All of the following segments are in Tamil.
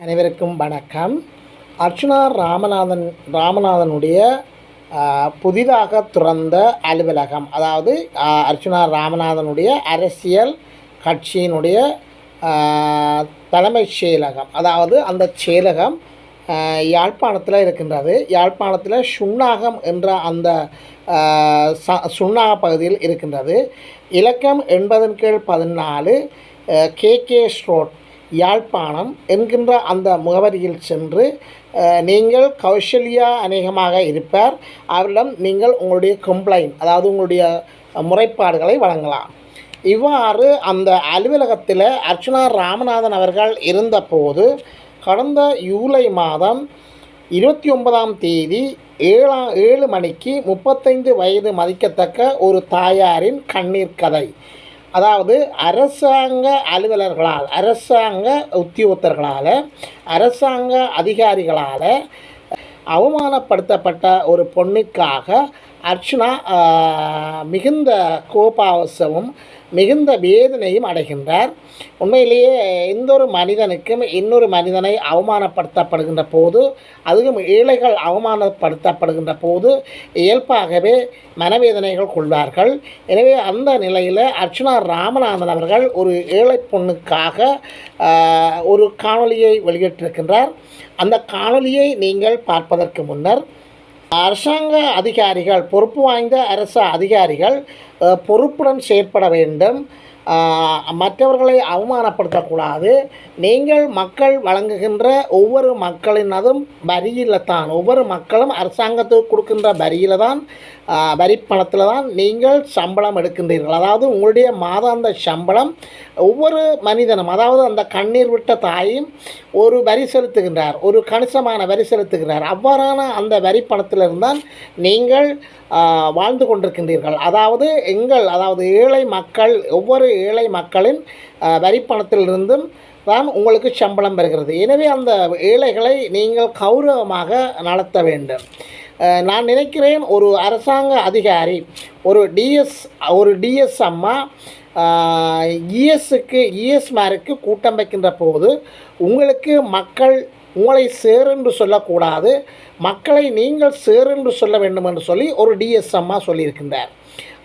அனைவருக்கும் வணக்கம். அர்ச்சுனா ராமநாதன் ராமநாதனுடைய புதிதாக துறந்த அலுவலகம் அதாவது அர்ச்சுனா ராமநாதனுடைய அரசியல் கட்சியினுடைய தலைமைச் செயலகம் அதாவது அந்த செயலகம் யாழ்ப்பாணத்தில் இருக்கின்றது. யாழ்ப்பாணத்தில் சுண்ணாகம் என்ற அந்த ச சுண்ணாக பகுதியில் இருக்கின்றது. இலக்கம் எண்பதின் கீழ் பதினாலு கே கே ஸ்ரோட் யாழ்ப்பாணம் என்கின்ற அந்த முகவரியில் சென்று நீங்கள் கௌசல்யா அநேகமாக இருப்பார். அவரிடம் நீங்கள் உங்களுடைய கம்ப்ளைண்ட் அதாவது உங்களுடைய முறைப்பாடுகளை வழங்கலாம். இவ்வாறு அந்த அலுவலகத்தில் அர்ச்சுனா ராமநாதன் அவர்கள் இருந்தபோது கடந்த ஜூலை மாதம் இருபத்தி ஒன்பதாம் தேதி ஏழாம் ஏழு மணிக்கு முப்பத்தைந்து வயது மதிக்கத்தக்க ஒரு தாயாரின் கண்ணீர் கதை. அதாவது அரசாங்க அலுவலர்களால் அரசாங்க உத்தியோகத்தர்களால் அரசாங்க அதிகாரிகளால் அவமானப்படுத்தப்பட்ட ஒரு பொண்ணுக்காக அர்ச்சனா மிகுந்த கோபாவசமும் மிகுந்த வேதனையும் அடைகின்றார். உண்மையிலேயே எந்த ஒரு மனிதனுக்கும் இன்னொரு மனிதனை அவமானப்படுத்தப்படுகின்ற போது அதுவும் ஏழைகள் அவமானப்படுத்தப்படுகின்ற போது இயல்பாகவே மனவேதனைகள் கொள்வார்கள். எனவே அந்த நிலையில் அர்ச்சுனா ராமநாதன் அவர்கள் ஒரு ஏழை பொண்ணுக்காக ஒரு காணொலியை வெளியிட்டிருக்கின்றார். அந்த காணொலியை நீங்கள் பார்ப்பதற்கு முன்னர் அரசாங்க அதிகாரிகள் பொறுப்பு வாய்ந்த அரசு அதிகாரிகள் பொறுப்புடன் செயற்பட வேண்டும். மற்றவர்களை அவமானப்படுத்தக்கூடாது. நீங்கள் மக்கள் வழங்குகின்ற ஒவ்வொரு மக்களினதும் வரியில் தான் ஒவ்வொரு மக்களும் அரசாங்கத்துக்கு கொடுக்கின்ற வரியில் தான் வரிப்பணத்தில் வரி பணத்தில் தான் நீங்கள் சம்பளம் எடுக்கின்றீர்கள். அதாவது உங்களுடைய மாதாந்த சம்பளம் ஒவ்வொரு மனிதனும் அதாவது அந்த கண்ணீர் விட்ட தாயும் ஒரு வரி செலுத்துகின்றார் ஒரு கணிசமான வரி செலுத்துகிறார். அவ்வாறான அந்த வரி பணத்திலிருந்தான் நீங்கள் வாழ்ந்து கொண்டிருக்கின்றீர்கள். அதாவது எங்கள் அதாவது ஏழை மக்கள் ஒவ்வொரு ஏழை மக்களின் வரிப்பணத்திலிருந்தும் தான் உங்களுக்கு சம்பளம் பெறுகிறது. எனவே அந்த ஏழைகளை நீங்கள் கௌரவமாக நடத்த வேண்டும். நான் நினைக்கிறேன் ஒரு அரசாங்க அதிகாரி ஒரு டிஎஸ் ஒரு டிஎஸ் அம்மா இஎஸ்க்கு இஎஸ்மாருக்கு கூட்டம் வைக்கின்ற போது உங்களுக்கு மக்கள் உங்களை சேரென்று சொல்லக்கூடாது மக்களை நீங்கள் சேரென்று சொல்ல வேண்டும் என்று சொல்லி ஒரு டிஎஸ் அம்மா சொல்லியிருக்கின்றார்.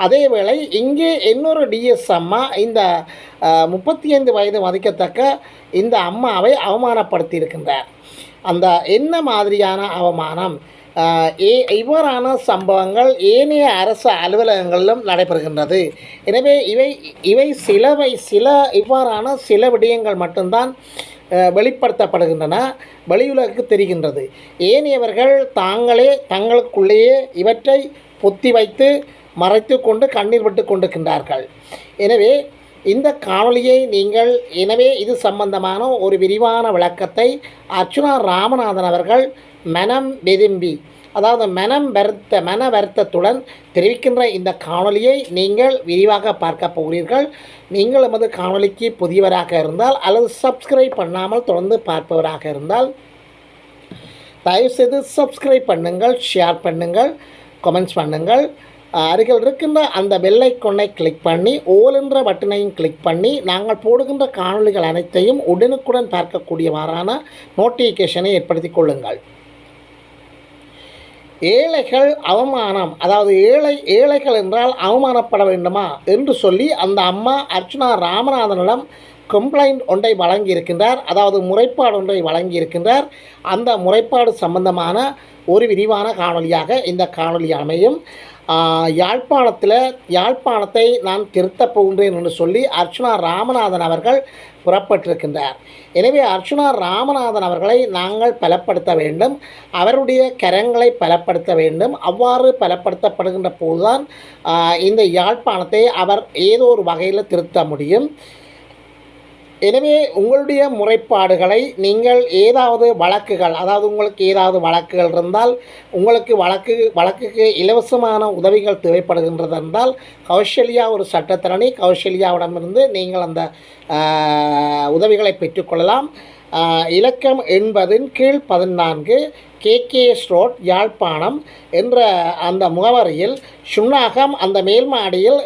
அதேவேளை இங்கே இன்னொரு டிஎஸ் அம்மா இந்த முப்பத்தி ஐந்து வயது மதிக்கத்தக்க இந்த அம்மாவை அவமானப்படுத்தியிருக்கின்றார். அந்த என்ன மாதிரியான அவமானம்? ஏ இவ்வாறான சம்பவங்கள் ஏனைய அரசு அலுவலகங்களிலும் நடைபெறுகின்றது. எனவே இவை இவை சிலவை சில இவ்வாறான சில விடயங்கள் மட்டும்தான் வெளிப்படுத்தப்படுகின்றன வெளியுலகுக்கு தெரிகின்றது. ஏனையவர்கள் தாங்களே தங்களுக்குள்ளேயே இவற்றை பொத்தி வைத்து மறைத்து கொண்டு கண்ணீர் விட்டு கொண்டிருக்கின்றார்கள். எனவே இந்த காணொலியை நீங்கள் எனவே இது சம்பந்தமான ஒரு விரிவான விளக்கத்தை அர்ச்சுனா ராமநாதன் அவர்கள் மனம் வெதும்பி அதாவது மனம் வருத்த மன வருத்தத்துடன் தெரிவிக்கின்ற இந்த காணொளியை நீங்கள் விரிவாக பார்க்க போகிறீர்கள். நீங்கள் எமது காணொளிக்கு புதியவராக இருந்தால் அல்லது சப்ஸ்கிரைப் பண்ணாமல் தொடர்ந்து பார்ப்பவராக இருந்தால் தயவுசெய்து சப்ஸ்கிரைப் பண்ணுங்கள் ஷேர் பண்ணுங்கள் கமெண்ட்ஸ் பண்ணுங்கள். அருகில் இருக்கின்ற அந்த பெல் கிளிக் பண்ணி ஓல் என்ற பட்டனையும் கிளிக் பண்ணி நாங்கள் போடுகின்ற காணொளிகள் அனைத்தையும் உடனுக்குடன் பார்க்கக்கூடியவாறான நோட்டிஃபிகேஷனை ஏற்படுத்திக் கொள்ளுங்கள். ஏழைகள் அவமானம். அதாவது ஏழை ஏழைகள் என்றால் அவமானப்பட வேண்டுமா? என்று சொல்லி அந்த அம்மா அர்ச்சுனா ராமநாதனிடம் கம்ப்ளைண்ட் ஒன்றை வழங்கியிருக்கின்றார். அதாவது முறைப்பாடு ஒன்றை வழங்கியிருக்கின்றார். அந்த முறைப்பாடு சம்பந்தமான ஒரு விரிவான காணொளியாக இந்த காணொளி அமையும். யாழ்ப்பாணத்தில் யாழ்ப்பாணத்தை நான் திருத்தப் போகின்றேன் என்று சொல்லி அர்ச்சுனா ராமநாதன் அவர்கள் புறப்பட்டிருக்கின்றார். எனவே அர்ச்சுனா ராமநாதன் அவர்களை நாங்கள் பலப்படுத்த வேண்டும். அவருடைய கரங்களை பலப்படுத்த வேண்டும். அவ்வாறு பலப்படுத்தப்படுகின்ற போதுதான் இந்த யாழ்ப்பாணத்தை அவர் ஏதோ ஒரு வகையில் திருத்த முடியும். எனவே உங்களுடைய முறைப்பாடுகளை நீங்கள் ஏதாவது வழக்குகள் அதாவது உங்களுக்கு ஏதாவது வழக்குகள் இருந்தால் உங்களுக்கு வழக்கு வழக்குக்கு இலவசமான உதவிகள் தேவைப்படுகின்றது என்றால் கௌசல்யா ஒரு சட்டத்திரணி கௌசல்யாவிடமிருந்து நீங்கள் அந்த உதவிகளை பெற்றுக்கொள்ளலாம். இலக்கம் எண்பதின் கீழ் பதினான்கு கேகேஎஸ் ரோட் யாழ்ப்பாணம் என்ற அந்த முகவரியில் சுண்ணாகம் அந்த மேல்மாடியில்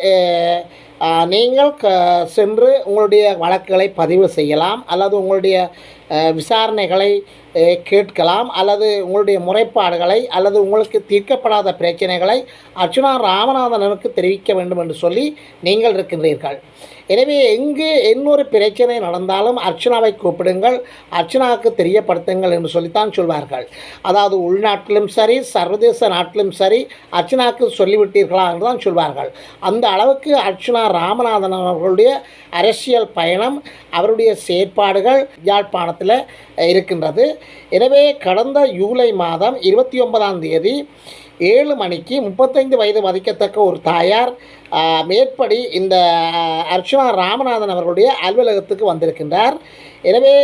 நீங்கள் க சென்று உங்களுடைய வழக்குகளை பதிவு செய்யலாம் அல்லது உங்களுடைய விசாரணைகளை கேட்கலாம் அல்லது உங்களுடைய முறைப்பாடுகளை அல்லது உங்களுக்கு தீர்க்கப்படாத பிரச்சனைகளை அர்ச்சுனா ராமநாதனுக்கு தெரிவிக்க வேண்டும் என்று சொல்லி நீங்கள் இருக்கின்றீர்கள். எனவே எங்கு இன்னொரு பிரச்சனை நடந்தாலும் அர்ச்சனாவை கூப்பிடுங்கள் அர்ச்சனாவுக்கு தெரியப்படுத்துங்கள் என்று சொல்லித்தான் சொல்வார்கள். அதாவது உள்நாட்டிலும் சரி சர்வதேச நாட்டிலும் சரி அர்ச்சனாவுக்கு சொல்லிவிட்டீர்களா என்று தான் சொல்வார்கள். அந்த அளவுக்கு அர்ச்சனா ராமநாதன் அவர்களுடைய அரசியல் பயணம் அவருடைய செயற்பாடுகள் யாழ்ப்பாணத்தில் இருக்கின்றது. எனவே கடந்த ஜூலை மாதம் இருபத்தி ஒன்பதாம் தேதி ஏழு மணிக்கு முப்பத்தைந்து வயது மதிக்கத்தக்க ஒரு தாயார் மேற்படி இந்த அர்ச்சனா ராமநாதன் அவர்களுடைய அலுவலகத்துக்கு வந்திருக்கின்றார். எனவே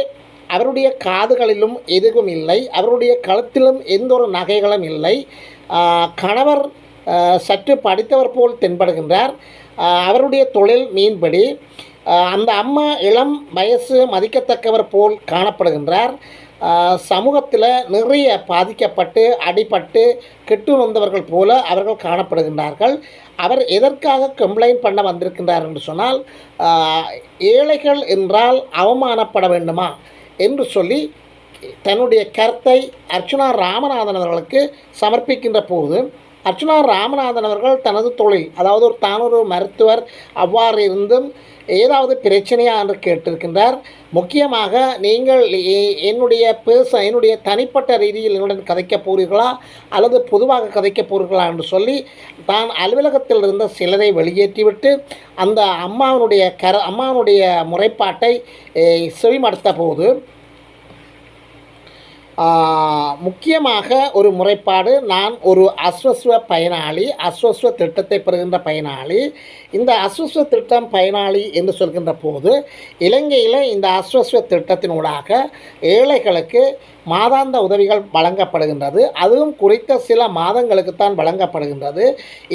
அவருடைய காதுகளிலும் எதுவும் இல்லை. அவருடைய கழுத்திலும் எந்த ஒரு நகைகளும் இல்லை. கணவர் சற்று படித்தவர் போல் தென்படுகின்றார். அவருடைய தொழில் மீன்படி அந்த அம்மா இளம் வயசு மதிக்கத்தக்கவர் போல் காணப்படுகின்றார். சமூகத்தில் நிறைய பாதிக்கப்பட்டு அடிபட்டு கெட்டு வந்தவர்கள் போல அவர்கள் காணப்படுகின்றார்கள். அவர் எதற்காக கம்ப்ளைண்ட் பண்ண வந்திருக்கின்றார் என்று சொன்னால் ஏழைகள் என்றால் அவமானப்பட வேண்டுமா என்று சொல்லி தன்னுடைய கருத்தை அர்ச்சுனா ராமநாதன் அவர்களுக்கு சமர்ப்பிக்கின்ற போது அர்ச்சுனா ராமநாதன் அவர்கள் தனது தொழில் அதாவது ஒரு தான் ஒரு மருத்துவர் அவ்வாறு இருந்தும் ஏதாவது பிரச்சனையா என்று கேட்டிருக்கின்றார். முக்கியமாக நீங்கள் என்னுடைய பேச என்னுடைய தனிப்பட்ட ரீதியில் என்னுடன் கதைக்க போகிறீர்களா அல்லது பொதுவாக கதைக்கப் போகிறீர்களா என்று சொல்லி தான் அலுவலகத்தில் இருந்த சிலரை வெளியேற்றிவிட்டு அந்த அம்மாவனுடைய கர அம்மாவனுடைய முறைப்பாட்டை செவிமடுத்த போது முக்கியமாக ஒரு முறைப்பாடு. நான் ஒரு அஸ்வஸ்வ பயனாளி அஸ்வஸ்வ திட்டத்தை பெறுகின்ற பயனாளி. இந்த அஸ்வஸ்வ திட்டம் பயனாளி என்று சொல்கின்ற போது இலங்கையில் இந்த அஸ்வஸ்வ திட்டத்தினூடாக ஏழைகளுக்கு மாதாந்த உதவிகள் வழங்கப்படுகின்றது. அதுவும் குறித்த சில மாதங்களுக்குத்தான் வழங்கப்படுகின்றது.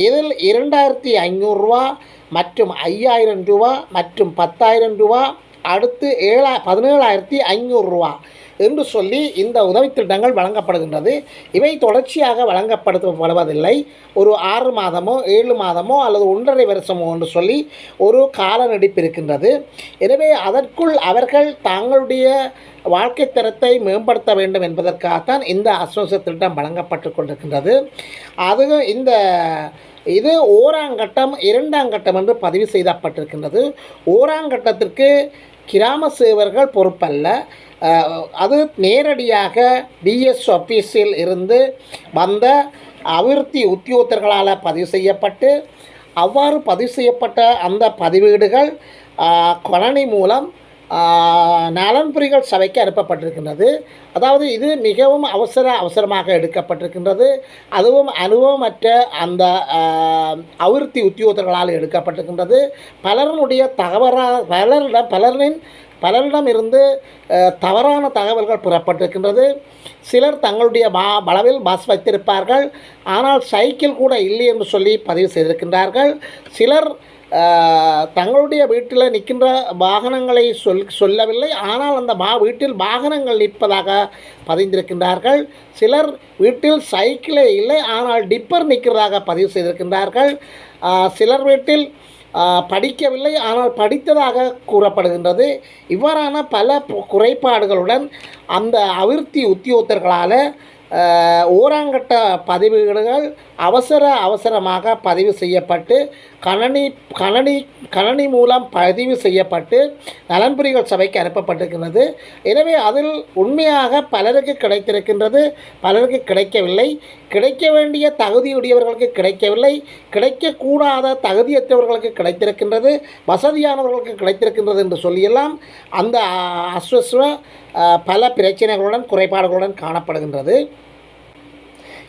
இதில் இரண்டாயிரத்தி ஐநூறுரூவா மற்றும் ஐயாயிரம் ரூபா மற்றும் பத்தாயிரம் ரூபா அடுத்து ஏழா பதினேழாயிரத்தி ஐநூறுரூவா என்று சொல்லி இந்த உதவித்திட்டங்கள் வழங்கப்படுகின்றது. இவை தொடர்ச்சியாக வழங்கப்படுத்தப்படுவதில்லை ஒரு ஆறு மாதமோ ஏழு மாதமோ அல்லது ஒன்றரை வருஷமோ என்று சொல்லி ஒரு கால நடிப்பு இருக்கின்றது. எனவே அதற்குள் அவர்கள் தாங்களுடைய வாழ்க்கை தரத்தை மேம்படுத்த வேண்டும் என்பதற்காகத்தான் இந்த அசோச திட்டம் வழங்கப்பட்டு கொண்டிருக்கின்றது. அதுவும் இந்த இது ஓராங்கட்டம் இரண்டாம் கட்டம் என்று பதிவு செய்யப்பட்டிருக்கின்றது ஓராங்கட்டத்திற்கு கிராம சேவர்கள் பொறுப்பல்ல. அது நேரடியாக டிஎஸ் ஆஃபீஸில் இருந்து வந்த அபிவிருத்தி உத்தியோகத்தர்களால் பதிவு செய்யப்பட்டு அவ்வாறு பதிவு செய்யப்பட்ட அந்த பதிவீடுகள் அஹ், கணனி மூலம் நலன்புரிகள் சபைக்கு அனுப்பப்பட்டிருக்கின்றது. அதாவது இது மிகவும் அவசர அவசரமாக எடுக்கப்பட்டிருக்கின்றது. அதுவும் அனுபவமற்ற அந்த ஆஹ், அபிவிருத்தி உத்தியோகத்தர்களால் எடுக்கப்பட்டிருக்கின்றது. பலருடைய தகவலாக பலரிடம் பலரின் பலரிடம் இருந்து தவறான தகவல்கள் புறப்பட்டிருக்கின்றது. சிலர் தங்களுடைய மா பலவில் பஸ் வைத்திருப்பார்கள். ஆனால் சைக்கிள் கூட இல்லை என்று சொல்லி பதிவு செய்திருக்கின்றார்கள். சிலர் தங்களுடைய வீட்டில் நிற்கின்ற வாகனங்களை சொல் சொல்லவில்லை. ஆனால் அந்த மா வீட்டில் வாகனங்கள் நிற்பதாக பதிந்திருக்கின்றார்கள். சிலர் வீட்டில் சைக்கிளே இல்லை. ஆனால் டிப்பர் நிற்கிறதாக பதிவு செய்திருக்கின்றார்கள். சிலர் வீட்டில் படிக்கவில்லை ஆனால் படித்ததாக கூறப்படுகின்றது. இவ்வாறான பல குறைபாடுகளுடன் அந்த அவிர்த்தி உத்தியோகத்தர்களால் ஓராங்கட்ட பதிவுகள் அவசர அவசரமாக பதிவு செய்யப்பட்டு கணனி கணனி கணனி மூலம் பதிவு செய்யப்பட்டு நலன்புரிகள் சபைக்கு அனுப்பப்பட்டிருக்கின்றது. எனவே அதில் உண்மையாக பலருக்கு கிடைத்திருக்கின்றது பலருக்கு கிடைக்கவில்லை. கிடைக்க வேண்டிய தகுதியுடையவர்களுக்கு கிடைக்கவில்லை. கிடைக்கக்கூடாத தகுதியற்றவர்களுக்கு கிடைத்திருக்கின்றது வசதியானவர்களுக்கு கிடைத்திருக்கின்றது என்று சொல்லியெல்லாம் அந்த அஸ்வஸ்வ பல பிரச்சனைகளுடன் குறைபாடுகளுடன் காணப்படுகின்றது.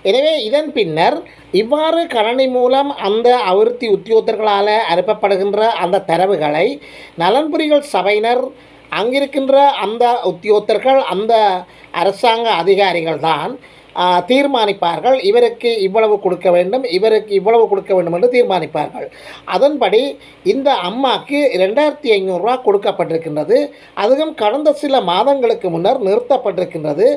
எனவே இதன் பின்னர் இவ்வாறு கணனி மூலம் அந்த அபிவிருத்தி உத்தியோகத்தர்களால் அனுப்பப்படுகின்ற அந்த தரவுகளை நலன்புரிகள் சபையினர் அங்கிருக்கின்ற அந்த உத்தியோகத்தர்கள் அந்த அரசாங்க அதிகாரிகள் தான் தீர்மானிப்பார்கள். இவருக்கு இவ்வளவு கொடுக்க வேண்டும் இவருக்கு இவ்வளவு கொடுக்க வேண்டும் என்று தீர்மானிப்பார்கள். அதன்படி இந்த அம்மாக்கு ரெண்டாயிரத்தி ஐநூறுரூவா கொடுக்கப்பட்டிருக்கின்றது. அதுவும் கடந்த சில மாதங்களுக்கு முன்னர் நிறுத்தப்பட்டிருக்கின்றது.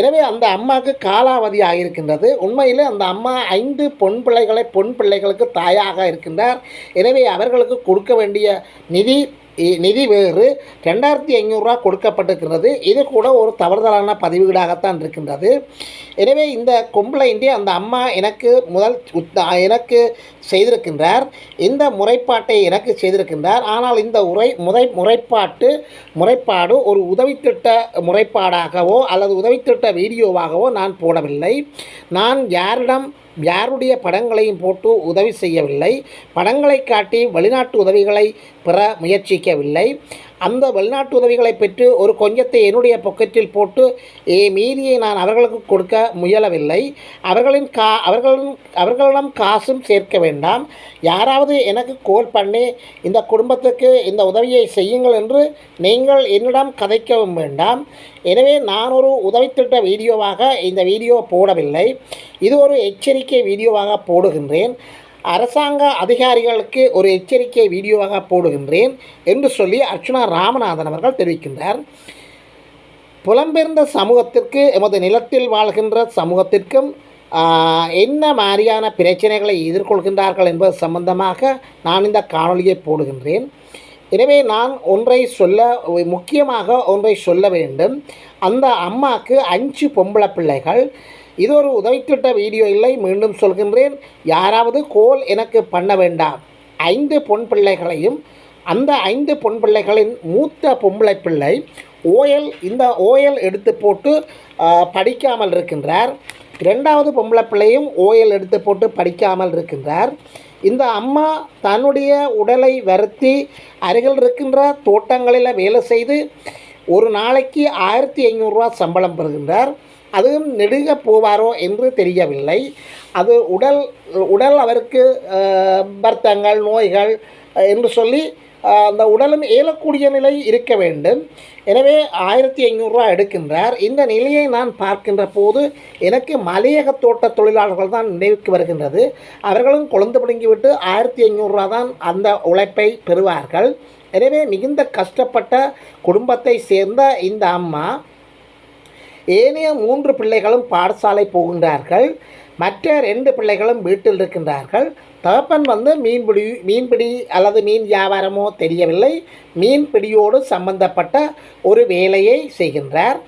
எனவே அந்த அம்மாவுக்கு காலாவதி ஆகியிருக்கின்றது. உண்மையில் அந்த அம்மா ஐந்து பொன் பிள்ளைகளை பொன் பிள்ளைகளுக்கு தாயாக இருக்கின்றார். எனவே அவர்களுக்கு கொடுக்க வேண்டிய நிதி நிதி வேறு ரெண்டாயிரத்தி ஐநூறுரூவா கொடுக்கப்பட்டிருக்கிறது. இது கூட ஒரு தவறுதலான பதிவுகளாகத்தான் இருக்கின்றது. எனவே இந்த கம்ப்ளைண்ட்டை அந்த அம்மா எனக்கு முதல் உத்த- எனக்கு செய்திருக்கின்றார். இந்த முறைப்பாட்டை எனக்கு செய்திருக்கின்றார். ஆனால் இந்த உரை முறை முறைப்பாட்டு முறைப்பாடு ஒரு உதவித்திட்ட முறைப்பாடாகவோ அல்லது உதவித்திட்ட வீடியோவாகவோ நான் போடவில்லை. நான் யாரிடம் யாருடைய படங்களையும் போட்டு உதவி செய்யவில்லை. படங்களை காட்டி வெளிநாட்டு உதவிகளை பெற முயற்சிக்கவில்லை. அந்த வெளிநாட்டு உதவிகளை பெற்று ஒரு கொஞ்சத்தை என்னுடைய பொக்கெட்டில் போட்டு ஏ மீதியை நான் அவர்களுக்கு கொடுக்க முயலவில்லை. அவர்களின் கா அவர்களின் அவர்களிடம் காசும் சேர்க்க வேண்டாம். யாராவது எனக்கு கோல் பண்ணி இந்த குடும்பத்துக்கு இந்த உதவியை செய்யுங்கள் என்று நீங்கள் என்னிடம் கதைக்கவும் வேண்டாம். எனவே நான் ஒரு உதவித்திட்ட வீடியோவாக இந்த வீடியோ போடவில்லை. இது ஒரு எச்சரிக்கை வீடியோவாக போடுகின்றேன். அரசாங்க அதிகாரிகளுக்கு ஒரு எச்சரிக்கை வீடியோவாக போடுகின்றேன் என்று சொல்லி அர்ச்சுனா ராமநாதன் அவர்கள் தெரிவிக்கின்றார். புலம்பெயர்ந்த சமூகத்திற்கு எமது நிலத்தில் வாழ்கின்ற சமூகத்திற்கும் என்ன மாதிரியான பிரச்சனைகளை எதிர்கொள்கின்றார்கள் என்பது சம்பந்தமாக நான் இந்த காணொலியை போடுகின்றேன். எனவே நான் ஒன்றை சொல்ல முக்கியமாக ஒன்றை சொல்ல வேண்டும். அந்த அம்மாவுக்கு அஞ்சு பொம்பளை பிள்ளைகள். இது ஒரு உதவித்திட்ட வீடியோ இல்லை மீண்டும் சொல்கின்றேன் யாராவது கோல் எனக்கு பண்ண வேண்டாம் ஐந்து பொன் பிள்ளைகளையும் அந்த ஐந்து பொன் பிள்ளைகளின் மூத்த பொம்பளை பிள்ளை ஓயல் இந்த ஓயல் எடுத்து போட்டு படிக்காமல் இருக்கின்றார் ரெண்டாவது பொம்பளை பிள்ளையும் ஓயல் எடுத்து போட்டு படிக்காமல் இருக்கின்றார் இந்த அம்மா தன்னுடைய உடலை வருத்தி அருகில் இருக்கின்ற தோட்டங்களில் வேலை செய்து ஒரு நாளைக்கு ஆயிரத்தி ஐநூறுரூவா சம்பளம் பெறுகின்றார் அதுவும் நெடுக போவாரோ என்று தெரியவில்லை. அது உடல் உடல் அவருக்கு வருத்தங்கள் நோய்கள் என்று சொல்லி அந்த உடலும் இயலக்கூடிய நிலை இருக்க வேண்டும். எனவே ஆயிரத்தி ஐநூறுரூவா எடுக்கின்றார். இந்த நிலையை நான் பார்க்கின்ற போது எனக்கு மலையக தோட்ட தொழிலாளர்கள் தான் நினைவுக்கு வருகின்றது. அவர்களும் குழந்தை பிடுங்கிவிட்டு ஆயிரத்தி ஐநூறுரூவா தான் அந்த உழைப்பை பெறுவார்கள். எனவே மிகுந்த கஷ்டப்பட்ட குடும்பத்தை சேர்ந்த இந்த அம்மா ஏனைய மூன்று பிள்ளைகளும் பாடசாலை போகின்றார்கள். மற்ற ரெண்டு பிள்ளைகளும் வீட்டில் இருக்கின்றார்கள். தகப்பன் வந்து மீன்பிடி மீன்பிடி அல்லது மீன் வியாபாரமோ தெரியவில்லை. மீன்பிடியோடு சம்பந்தப்பட்ட ஒரு வேலையை செய்கின்றார்.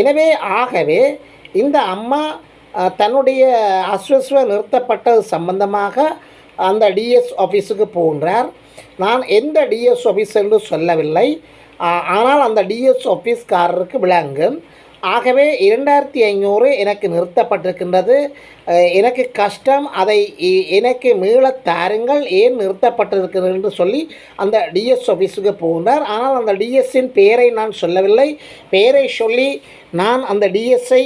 எனவே ஆகவே இந்த அம்மா தன்னுடைய அஸ்வஸ்வ நிறுத்தப்பட்டது சம்பந்தமாக அந்த டிஎஸ் ஆஃபீஸுக்கு போகின்றார். நான் எந்த டிஎஸ் ஆஃபீஸ் என்று சொல்லவில்லை. ஆனால் அந்த டிஎஸ் ஆஃபீஸ்காரருக்கு விளங்கும். ஆகவே இரண்டாயிரத்தி ஐநூறு எனக்கு நிறுத்தப்பட்டிருக்கின்றது. எனக்கு கஷ்டம் அதை எனக்கு மீளத் தாருங்கள் ஏன் நிறுத்தப்பட்டிருக்கிறது என்று சொல்லி அந்த டிஎஸ் ஆஃபீஸுக்கு போகின்றார் ஆனால் அந்த டிஎஸ்ஸின் பெயரை நான் சொல்லவில்லை. பெயரை சொல்லி நான் அந்த டிஎஸ்ஸை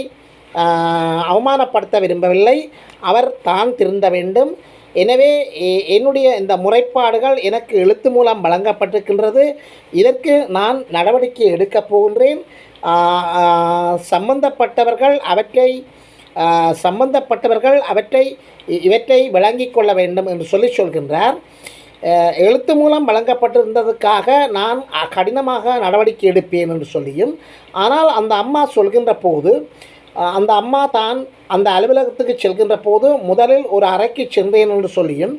அவமானப்படுத்த விரும்பவில்லை. அவர் தான் திருந்த வேண்டும். எனவே என்னுடைய இந்த முறைப்பாடுகள் எனக்கு எழுத்து மூலம் வழங்கப்பட்டிருக்கின்றது. இதற்கு நான் நடவடிக்கை எடுக்கப் போகின்றேன். சம்பந்தப்பட்டவர்கள் அவற்றை சம்பந்தப்பட்டவர்கள் அவற்றை இவற்றை விளங்கிக் கொள்ள வேண்டும் என்று சொல்லி சொல்கின்றார். எழுத்து மூலம் வழங்கப்பட்டிருந்ததுக்காக நான் கடினமாக நடவடிக்கை எடுப்பேன் என்று சொல்லியும் ஆனால் அந்த அம்மா சொல்கின்ற போது அந்த அம்மா தான் அந்த அலுவலகத்துக்கு செல்கின்ற போது முதலில் ஒரு அறைக்கு சென்றேன் என்று சொல்லியும்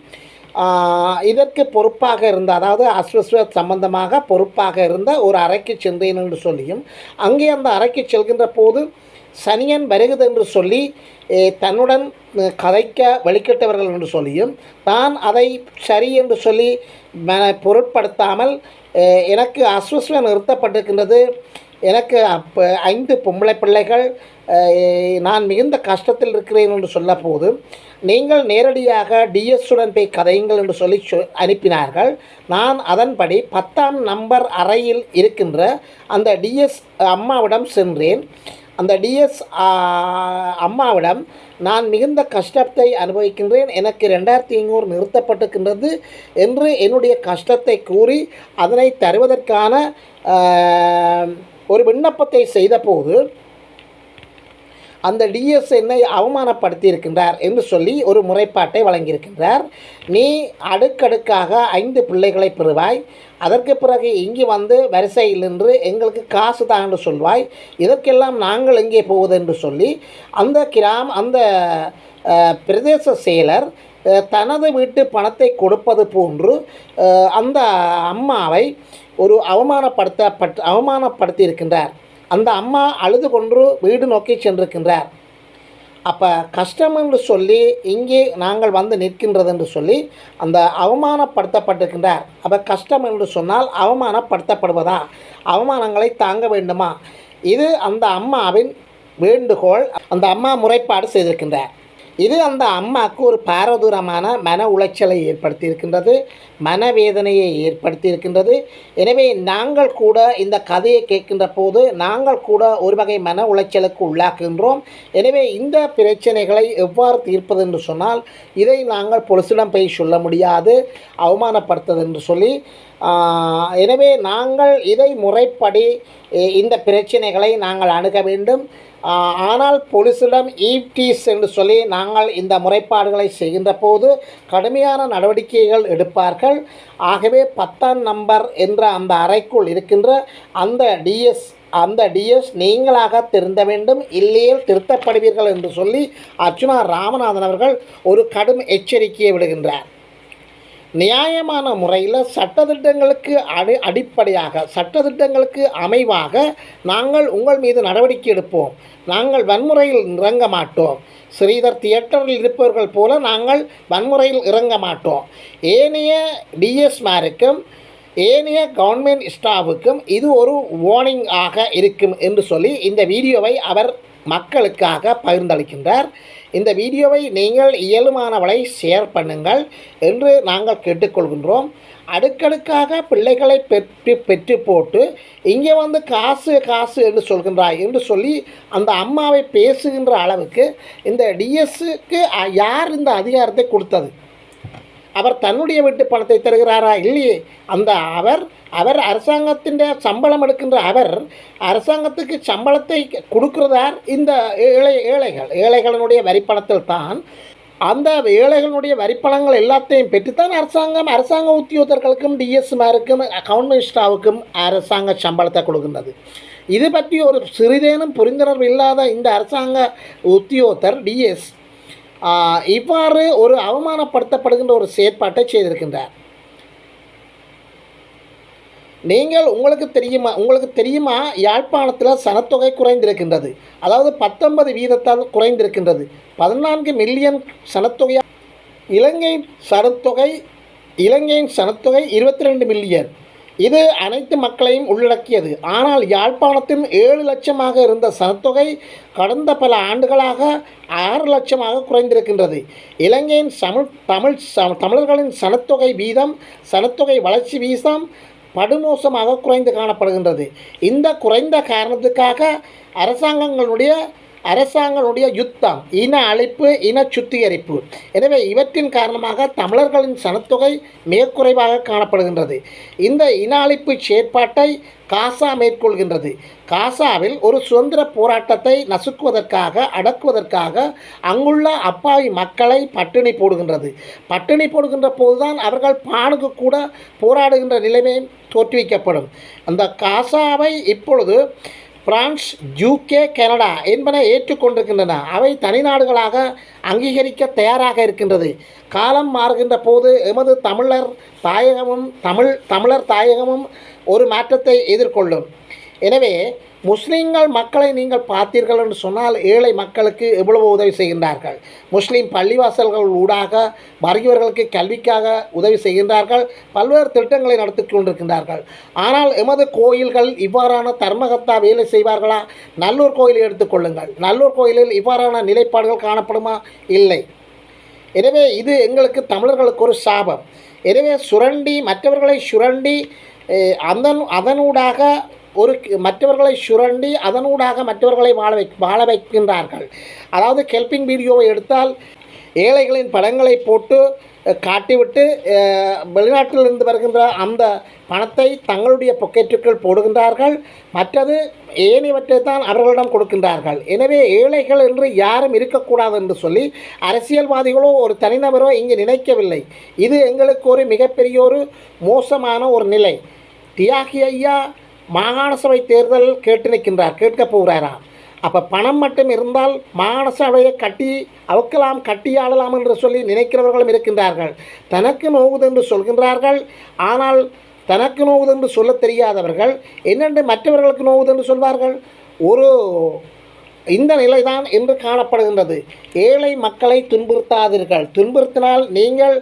இதற்கு பொறுப்பாக இருந்த அதாவது அஸ்வஸ்வ சம்பந்தமாக பொறுப்பாக இருந்த ஒரு அறைக்கு சென்றேன் என்று சொல்லியும் அங்கே அந்த அறைக்கு செல்கின்ற போது சனியன் வருகுது என்று சொல்லி தன்னுடன் கதைக்க வெளிக்கிட்டவர்கள் என்று சொல்லியும் தான் அதை சரி என்று சொல்லி பொருட்படுத்தாமல் எனக்கு அஸ்வஸ்வ நிறுத்தப்பட்டிருக்கின்றது எனக்கு அப்போ ஐந்து பொம்பளை பிள்ளைகள் நான் மிகுந்த கஷ்டத்தில் இருக்கிறேன் என்று சொல்ல போது நீங்கள் நேரடியாக டிஎஸ்ஸுடன் போய் கதையுங்கள் என்று சொல்லி சொ அனுப்பினார்கள். நான் அதன்படி பத்தாம் நம்பர் அறையில் இருக்கின்ற அந்த டிஎஸ் அம்மாவிடம் சென்றேன். அந்த டிஎஸ் அம்மாவிடம் நான் மிகுந்த கஷ்டத்தை அனுபவிக்கின்றேன். எனக்கு ரெண்டாயிரத்தி ஐநூறு நிறுத்தப்பட்டிருக்கின்றது என்று என்னுடைய கஷ்டத்தை கூறி அதனை தருவதற்கான ஒரு விண்ணப்பத்தை செய்தபோது அந்த டிஎஸ் என்னை அவமானப்படுத்தி இருக்கின்றார் என்று சொல்லி ஒரு முறைப்பாட்டை வழங்கியிருக்கின்றார். நீ அடுக்கடுக்காக ஐந்து பிள்ளைகளை பெறுவாய். அதற்கு பிறகு இங்கு வந்து வரிசையில் நின்று எங்களுக்கு காசு தான் என்று சொல்வாய். இதற்கெல்லாம் நாங்கள் எங்கே போவது? என்று சொல்லி அந்த கிராம் அந்த பிரதேச செயலர் தனது வீட்டு பணத்தை கொடுப்பது போன்று அந்த அம்மாவை ஒரு அவமானப்படுத்தப்பட் அவமானப்படுத்தி இருக்கின்றார் அந்த அம்மா அழுது கொன்று வீடு நோக்கி சென்றிருக்கின்றார். அப்போ கஷ்டம் என்று சொல்லி இங்கே நாங்கள் வந்து நிற்கின்றது என்று சொல்லி அந்த அவமானப்படுத்தப்பட்டிருக்கின்றார். அப்போ கஷ்டம் என்று சொன்னால் அவமானப்படுத்தப்படுவதா? அவமானங்களை தாங்க வேண்டுமா? இது அந்த அம்மாவின் வேண்டுகோள். அந்த அம்மா முறைப்பாடு செய்திருக்கின்றார். இது அந்த அம்மாவுக்கு ஒரு பாரதூரமான மன உளைச்சலை ஏற்படுத்தியிருக்கின்றது மனவேதனையை ஏற்படுத்தியிருக்கின்றது. எனவே நாங்கள் கூட இந்த கதையை கேட்கின்ற போது நாங்கள் கூட ஒரு வகை மன உளைச்சலுக்கு உள்ளாக்குகின்றோம். எனவே இந்த பிரச்சனைகளை எவ்வாறு தீர்ப்பது என்று சொன்னால் இதை நாங்கள் பொலிசிடம் போய் சொல்ல முடியாது அவமானப்படுத்தது என்று சொல்லி எனவே நாங்கள் இதை முறைப்படி இந்த பிரச்சனைகளை நாங்கள் அணுக வேண்டும். ஆனால் போலீசிடம் ஈப்டீஸ் என்று சொல்லி நாங்கள் இந்த முறைப்பாடுகளை செய்கின்ற போது கடுமையான நடவடிக்கைகள் எடுப்பார்கள். ஆகவே பத்தாம் நம்பர் என்ற அந்த அறைக்குள் இருக்கின்ற அந்த டிஎஸ் அந்த டிஎஸ் நீங்களாக திருந்த வேண்டும். இல்லையே திருத்தப்படுவீர்கள் என்று சொல்லி அர்ச்சுனா ராமநாதன் அவர்கள் ஒரு கடும் எச்சரிக்கையை விடுகின்றார். நியாயமான முறையில் சட்டத்திட்டங்களுக்கு அடி அடிப்படையாக சட்டத்திட்டங்களுக்கு அமைவாக நாங்கள் உங்கள் மீது நடவடிக்கை எடுப்போம். நாங்கள் வன்முறையில் இறங்க மாட்டோம். ஸ்ரீதர் தியேட்டரில் இருப்பவர்கள் போல நாங்கள் வன்முறையில் இறங்க மாட்டோம். ஏனைய டிஎஸ்மாருக்கும் ஏனைய கவர்மெண்ட் ஸ்டாஃபுக்கும் இது ஒரு வார்னிங் ஆக இருக்கும் என்று சொல்லி இந்த வீடியோவை அவர் மக்களுக்காக பகிர்ந்தளிக்கின்றார். இந்த வீடியோவை நீங்கள் இயலுமானவளை ஷேர் பண்ணுங்கள் என்று நாங்கள் கேட்டுக்கொள்கின்றோம். அடுக்கடுக்காக பிள்ளைகளை பெற்று பெற்று போட்டு இங்கே வந்து காசு காசு என்று சொல்கின்றாய் என்று சொல்லி அந்த அம்மாவை பேசுகின்ற அளவுக்கு இந்த டிஎஸ்சுக்கு யார் இந்த அதிகாரத்தை கொடுத்தது? அவர் தன்னுடைய வீட்டு பணத்தை தருகிறாரா இல்லையே? அந்த அவர் அவர் அரசாங்கத்தின் சம்பளம் எடுக்கின்ற அவர் அரசாங்கத்துக்கு சம்பளத்தை கொடுக்கிறதார் இந்த ஏழை ஏழைகள். ஏழைகளினுடைய வரிப்பணத்தில் தான் அந்த ஏழைகளுடைய வரிப்பணங்கள் எல்லாத்தையும் பெற்றுத்தான் அரசாங்கம் அரசாங்க உத்தியோகர்களுக்கும் டிஎஸ்மாருக்கும் அக்கௌண்ட் மினிஸ்டராவுக்கும் அரசாங்க சம்பளத்தை கொடுக்கின்றது. இது பற்றி ஒரு சிறிதேனும் புரிந்துணர்வு இல்லாத இந்த அரசாங்க உத்தியோகத்தர் டிஎஸ் இவ்வாறு ஒரு அவமானப்படுத்தப்படுகின்ற ஒரு செயற்பாட்டை செய்திருக்கின்றார். நீங்கள் உங்களுக்கு தெரியுமா உங்களுக்கு தெரியுமா யாழ்ப்பாணத்தில் சனத்தொகை குறைந்திருக்கின்றது. அதாவது பத்தொன்பது வீதத்தால் குறைந்திருக்கின்றது. பதினான்கு மில்லியன் சனத்தொகை இலங்கையின் சனத்தொகை இலங்கையின் சனத்தொகை இருபத்தி ரெண்டு மில்லியன் இது அனைத்து மக்களையும் உள்ளடக்கியது. ஆனால் யாழ்ப்பாணத்தின் ஏழு லட்சமாக இருந்த சனத்தொகை கடந்த பல ஆண்டுகளாக ஆறு லட்சமாக குறைந்திருக்கின்றது. இலங்கையின் தமிழ் தமிழ் ச- தமிழர்களின் சனத்தொகை வீதம் சனத்தொகை வளர்ச்சி வீதம் படுமோசமாக குறைந்து காணப்படுகின்றது. இந்த குறைந்த காரணத்துக்காக அரசாங்கங்களுடைய அரசாங்கனுடைய யுத்தம் இன அழைப்பு இன சுத்திகரிப்பு. எனவே இவற்றின் காரணமாக தமிழர்களின் சனத்தொகை மிக குறைவாக காணப்படுகின்றது. இந்த இன அழிப்பு செயற்பாட்டை காசா மேற்கொள்கின்றது. காசாவில் ஒரு சுதந்திர போராட்டத்தை நசுக்குவதற்காக அடக்குவதற்காக அங்குள்ள அப்பாவி மக்களை பட்டினி போடுகின்றது. பட்டினி போடுகின்ற போதுதான் அவர்கள் பானுக்கு கூட போராடுகின்ற நிலைமை தோற்றுவிக்கப்படும். அந்த காசாவை இப்பொழுது பிரான்ஸ் யூகே கனடா என்பன ஏற்றுக்கொண்டிருக்கின்றன. அவை தனிநாடுகளாக அங்கீகரிக்க தயாராக இருக்கின்றது. காலம் மாறுகின்ற போது எமது தமிழர் தாயகமும் தமிழ் தமிழர் தாயகமும் ஒரு மாற்றத்தை எதிர்கொள்ளும். எனவே முஸ்லீம்கள் மக்களை நீங்கள் பார்த்தீர்கள் என்று சொன்னால் ஏழை மக்களுக்கு எவ்வளவு உதவி செய்கின்றார்கள்? முஸ்லீம் பள்ளிவாசல்கள் ஊடாக வருகிறவர்களுக்கு கல்விக்காக உதவி செய்கின்றார்கள். பல்வேறு திட்டங்களை நடத்தி கொண்டிருக்கின்றார்கள். ஆனால் எமது கோயில்கள் இவ்வாறான தர்மகத்தா வேலை செய்வார்களா? நல்லூர் கோயிலை எடுத்துக்கொள்ளுங்கள் நல்லூர் கோயிலில் இவ்வாறான நிலைப்பாடுகள் காணப்படுமா? இல்லை. எனவே இது எங்களுக்கு தமிழர்களுக்கு ஒரு சாபம். எனவே சுரண்டி மற்றவர்களை சுரண்டி அதன் அதனூடாக ஒரு மற்றவர்களை சுரண்டி அதனூடாக மற்றவர்களை வாழ வை வாழ வைக்கின்றார்கள். அதாவது ஹெல்பிங் வீடியோவை எடுத்தால் ஏழைகளின் படங்களை போட்டு காட்டிவிட்டு வெளிநாட்டிலிருந்து வருகின்ற அந்த பணத்தை தங்களுடைய பொக்கெட்டுக்குள் போடுகின்றார்கள். மற்றது ஏனையவற்றை தான் அவர்களிடம் கொடுக்கின்றார்கள். எனவே ஏழைகள் என்று யாரும் இருக்கக்கூடாது என்று சொல்லி அரசியல்வாதிகளோ ஒரு தனிநபரோ இங்கு நினைக்கவில்லை. இது எங்களுக்கு ஒரு மிகப்பெரிய ஒரு மோசமான ஒரு நிலை. தியாகி ஐயா மாகாண சபை தேர்தல் கேட்டு நிற்கின்றார் கேட்க போகிறாராம் அப்போ பணம் மட்டும் இருந்தால் மாகாண சபையை கட்டி அவுக்கலாம் கட்டி ஆளலாம் என்று சொல்லி நினைக்கிறவர்களும் இருக்கின்றார்கள். தனக்கு நோகுது என்று சொல்கின்றார்கள். ஆனால் தனக்கு நோவுதென்று சொல்லத் தெரியாதவர்கள் என்னென்று மற்றவர்களுக்கு நோவுதென்று சொல்வார்கள்? ஒரு இந்த நிலைதான் என்று காணப்படுகின்றது. ஏழை மக்களை துன்புறுத்தாதீர்கள். துன்புறுத்தினால் நீங்கள்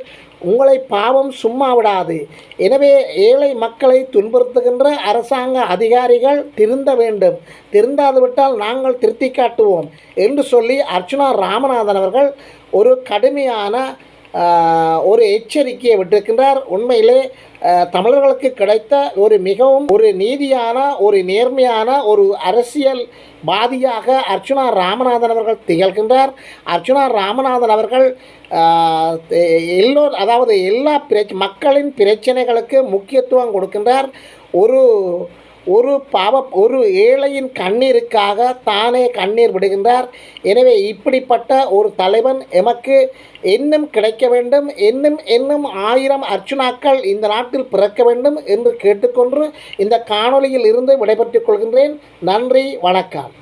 உங்களை பாவம் சும்மா விடாது. எனவே ஏழை மக்களை துன்புறுத்துகின்ற அரசாங்க அதிகாரிகள் திருந்த வேண்டும். திருந்தாது விட்டால் நாங்கள் திருத்தி காட்டுவோம் என்று சொல்லி அர்ச்சுனா ராமநாதன் அவர்கள் ஒரு கடுமையான ஒரு எச்சரிக்கையை விட்டிருக்கின்றார். உண்மையிலே தமிழர்களுக்கு கிடைத்த ஒரு மிகவும் ஒரு நீதியான ஒரு நேர்மையான ஒரு அரசியல் வாதியாக அர்ச்சுனா ராமநாதன் அவர்கள் திகழ்கின்றார். அர்ச்சுனா ராமநாதன் அவர்கள் எல்லோர் அதாவது எல்லா பிரச் மக்களின் பிரச்சனைகளுக்கு முக்கியத்துவம் கொடுக்கின்றார். ஒரு ஒரு பாவ ஒரு ஏழையின் கண்ணீருக்காக தானே கண்ணீர் விடுகின்றார். எனவே இப்படிப்பட்ட ஒரு தலைவன் எமக்கு இன்னும் கிடைக்க வேண்டும். இன்னும் இன்னும் ஆயிரம் அர்ச்சுனாக்கள் இந்த நாட்டில் பிறக்க வேண்டும் என்று கேட்டுக்கொண்டு இந்த காணொளியில் இருந்து விடைபெற்றுக் கொள்கின்றேன். நன்றி வணக்கம்.